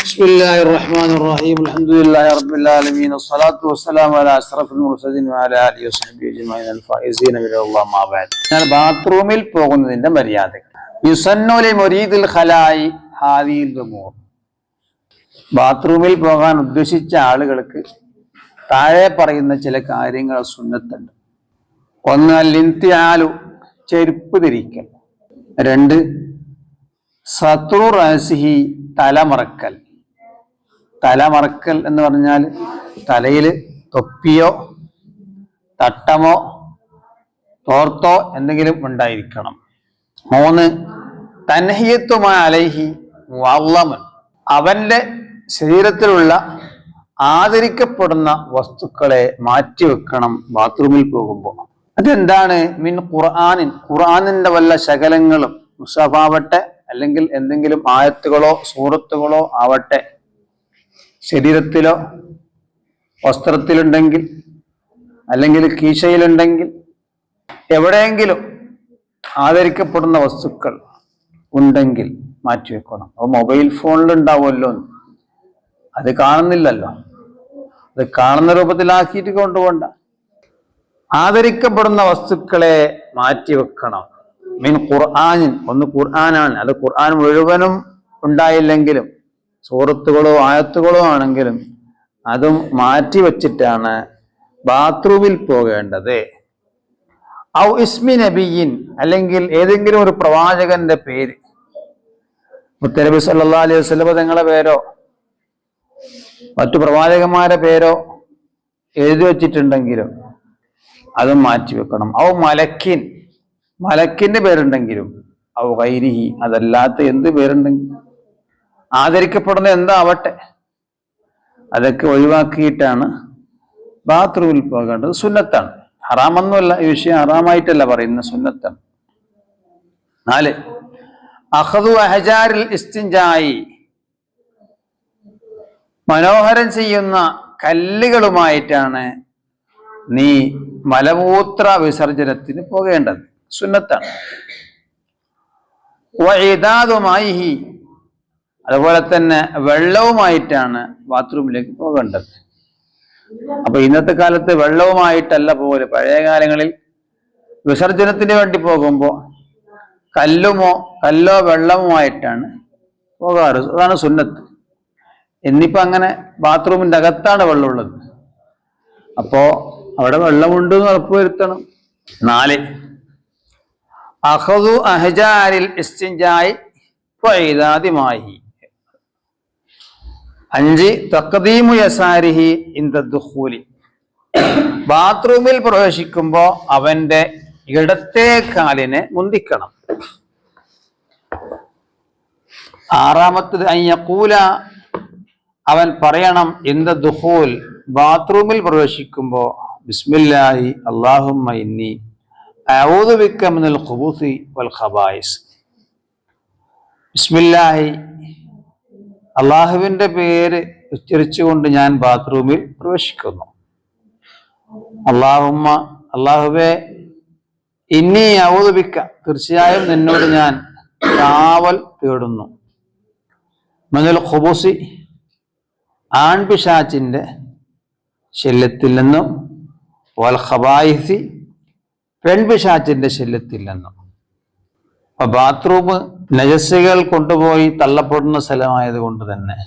بسم الله الرحمن الرحيم الحمد لله رب العالمين الصلاة والسلام على أشرف المرسلين وعلى آله وصحبه أجمعين الفائزين من الله ما بعد ഞാൻ ബാത്റൂമിൽ പോകുന്നതിന്റെ മര്യാദകൾ യുസന്നോലി മൊരീദുൽ ഖലായി ഹാദിയിൽ ദുമൂർ ബാത്റൂമിൽ പോകാൻ ഉദ്ദേശിച്ച ആളുകൾക്ക് താഴെ പറയുന്ന ചില കാര്യങ്ങൾ സുന്നത്തുണ്ട് ഒന്ന് ലിന്ത്യാലു ചെരുപ്പ് ധരിക്കൽ രണ്ട് സത്രു റാസിഹി തലമറക്കൽ തലമറക്കൽ എന്ന് പറഞ്ഞാൽ തലയിൽ തൊപ്പിയോ തട്ടമോ തോർത്തോ എന്തെങ്കിലും ഉണ്ടായിരിക്കണം. മൂന്ന് തൻഹിയത്വമായ അലൈഹി വള്ളമൻ അവന്റെ ശരീരത്തിലുള്ള ആദരിക്കപ്പെടുന്ന വസ്തുക്കളെ മാറ്റിവെക്കണം ബാത്റൂമിൽ പോകുമ്പോൾ. അതെന്താണ്? മിൻ ഖുർആാനിൻ. ഖുർആാനിന്റെ വല്ല ശകലങ്ങളും മുസഫാവട്ടെ അല്ലെങ്കിൽ എന്തെങ്കിലും ആയത്തുകളോ സൂറത്തുകളോ ആവട്ടെ ശരീരത്തിലോ വസ്ത്രത്തിലുണ്ടെങ്കിൽ അല്ലെങ്കിൽ കീശയിലുണ്ടെങ്കിൽ എവിടെയെങ്കിലും ആദരിക്കപ്പെടുന്ന വസ്തുക്കൾ ഉണ്ടെങ്കിൽ മാറ്റിവെക്കണം. അപ്പോൾ മൊബൈൽ ഫോണിൽ ഉണ്ടാവുമല്ലോ അത് കാണുന്നില്ലല്ലോ. അത് കാണുന്ന രൂപത്തിലാക്കിയിട്ട് കൊണ്ടുപോണ്ട ആദരിക്കപ്പെടുന്ന വസ്തുക്കളെ മാറ്റിവെക്കണം. മീൻ ഖുർആാനിൻ ഒന്ന് ഖുർആനാണ്. അത് ഖുർആൻ മുഴുവനും ഉണ്ടായില്ലെങ്കിലും സൂറത്തുകളോ ആയത്തുകളോ ആണെങ്കിലും അതും മാറ്റി വച്ചിട്ടാണ് ബാത്റൂമിൽ പോകേണ്ടത്. ഔ ഇസ്മി നബിയിൻ അല്ലെങ്കിൽ ഏതെങ്കിലും ഒരു പ്രവാചകന്റെ പേര്. മുത്തനബി സല്ലാ അലൈഹി വസ്ലമ തങ്ങളുടെ പേരോ മറ്റു പ്രവാചകന്മാരെ പേരോ എഴുതി വച്ചിട്ടുണ്ടെങ്കിലും അതും മാറ്റി വെക്കണം. ഔ മലക്കിൻ മലക്കിന്റെ പേരുണ്ടെങ്കിലും ഔ വൈരിഹി അതല്ലാത്ത എന്ത് പേരുണ്ടെങ്കിലും. ആദരിക്കപ്പെടുന്ന എന്താവട്ടെ? അതൊക്കെ ഒഴിവാക്കിയിട്ടാണ് ബാത്റൂമിൽ പോകേണ്ടത്. സുന്നത്താണ്. ഹറാമൊന്നുമല്ല ഈ വിഷയം. ഹറാമായിട്ടല്ല പറയുന്ന സുന്നത്താണ്. നാല് അഹദു അഹജാരിൽ ഇസ്തിഞ്ചായി മനോഹരം ചെയ്യുന്ന കല്ലുകളുമായിട്ടാണ് നീ മലമൂത്ര വിസർജനത്തിന് പോകേണ്ടത്. സുന്നത്താണ്. വൈദാതുമായി അതുപോലെ തന്നെ വെള്ളവുമായിട്ടാണ് ബാത്റൂമിലേക്ക് പോകേണ്ടത്. അപ്പൊ ഇന്നത്തെ കാലത്ത് വെള്ളവുമായിട്ടല്ല പോലെ പഴയ കാലങ്ങളിൽ വിസർജനത്തിന് വേണ്ടി പോകുമ്പോൾ കല്ലുമോ കല്ലോ വെള്ളവുമായിട്ടാണ് പോകാറ്. അതാണ് സുന്നത്ത്. എന്നിപ്പോ അങ്ങനെ ബാത്റൂമിന്റെ അകത്താണ് വെള്ളമുള്ളത്. അപ്പോ അവിടെ വെള്ളമുണ്ട് എന്ന് ഉറപ്പുവരുത്തണം. നാല് അഹദു അഹജാരിൽ ഇസ്റ്റിഞ്ചായി ഫൈദാദിമായി. അഞ്ച് തക്കദീമു യസാരിഹി ഇന്ദുഹൂലി ബാത്റൂമിൽ പ്രവേശിക്കുമ്പോൾ അവന്റെ ഇടത്തെ കാലിനെ മുന്തിക്കണം. ആറാമത്തത് അയ്യക്കൂല അവൻ പറയണം ഇൻ ദുഹൂൽ ബാത്റൂമിൽ പ്രവേശിക്കുമ്പോൾ ബിസ്മില്ലാഹി അള്ളാഹുമ്മ ഇന്നി മിനൽ ഖുബൂസി വൽ ഖബായിസ്. ബിസ്മില്ലാഹി അള്ളാഹുവിന്റെ പേര് ഉച്ചരിച്ചുകൊണ്ട് ഞാൻ ബാത്റൂമിൽ പ്രവേശിക്കുന്നു. അള്ളാഹുമ്മ അള്ളാഹുവെ ഇനി അവതപിക്ക തീർച്ചയായും നിന്നോട് ഞാൻ കാവൽ തേടുന്നു. മനുൽ ഖുബുസി ആൺപിശാച്ചിന്റെ ശല്യത്തിൽ നിന്നും വൽ ഖബായിസി പെൺപിശാച്ചിന്റെ ശല്യത്തിൽ നിന്നും. ബാത്റൂം നജസ്സുകൾ കൊണ്ടുപോയി തള്ളപ്പെടുന്ന സ്ഥലമായതുകൊണ്ട് തന്നെ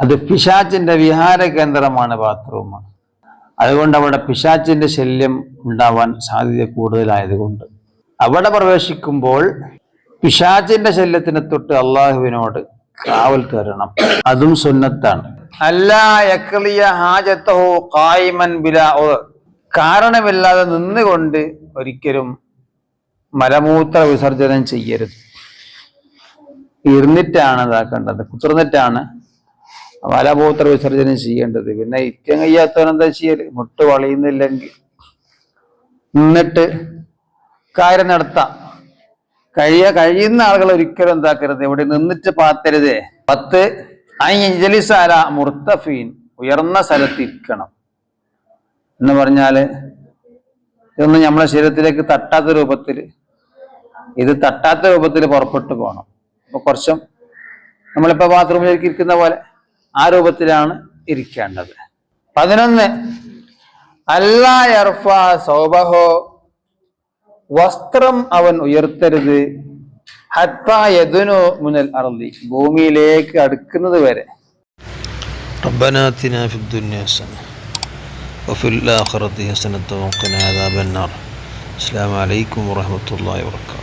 അത് പിശാച്ചിന്റെ വിഹാര കേന്ദ്രമാണ് ബാത്റൂം. അതുകൊണ്ട് അവിടെ പിശാച്ചിന്റെ ശല്യം ഉണ്ടാവാൻ സാധ്യത കൂടുതലായതുകൊണ്ട്. അവിടെ പ്രവേശിക്കുമ്പോൾ പിശാചിന്റെ ശല്യത്തിന് തൊട്ട് അള്ളാഹുവിനോട് കാവൽ തരണം അതും സുന്നത്താണ്. അല്ലാ കാരണമില്ലാതെ നിന്നുകൊണ്ട് ഒരിക്കലും മലമൂത്ര വിസർജനം ചെയ്യരുത്. ഇരുന്നിട്ടാണ് ഇതാക്കേണ്ടത് കുത്തിർന്നിട്ടാണ് മലമൂത്ര വിസർജനം ചെയ്യേണ്ടത്. പിന്നെ ഇറ്റം കയ്യാത്തവനെന്താ ചെയ്യൽ? മുട്ട് വളയുന്നില്ലെങ്കിൽ നിന്നിട്ട് കാര്യം നടത്താം. കഴിയ കഴിയുന്ന ആളുകൾ ഒരിക്കലും എന്താക്കരുത്. ഇവിടെ നിന്നിട്ട് പാത്തരുതേ. പത്ത് അഞ്ചലിസാല മുർത്തഫീൻ ഉയർന്ന സ്ഥലത്തിരിക്കണം. എന്ന് പറഞ്ഞാൽ ഇതൊന്നും നമ്മുടെ ശരീരത്തിലേക്ക് തട്ടാത്ത രൂപത്തിൽ ഇത് തട്ടാത്ത രൂപത്തിൽ പുറപ്പെട്ടു പോകണം അപ്പൊ കുറച്ചും നമ്മളിപ്പോ ബാത്റൂമിലേക്ക് ഇരിക്കുന്ന പോലെ ആ രൂപത്തിലാണ് ഇരിക്കേണ്ടത് പതിനൊന്ന് അല്ലാ യർഫ സൗബഹോ വസ്ത്രം അവൻ ഉയർത്തരുത് ഹത്താ യദുനു മുനൽ അർദി ഭൂമിയിലേക്ക് അടുക്കുന്നത് വരെ ربنا آتنا في الدنيا حسنة وفي الآخرة حسنة وقنا عذاب النار السلام عليكم ورحمة الله وبركاته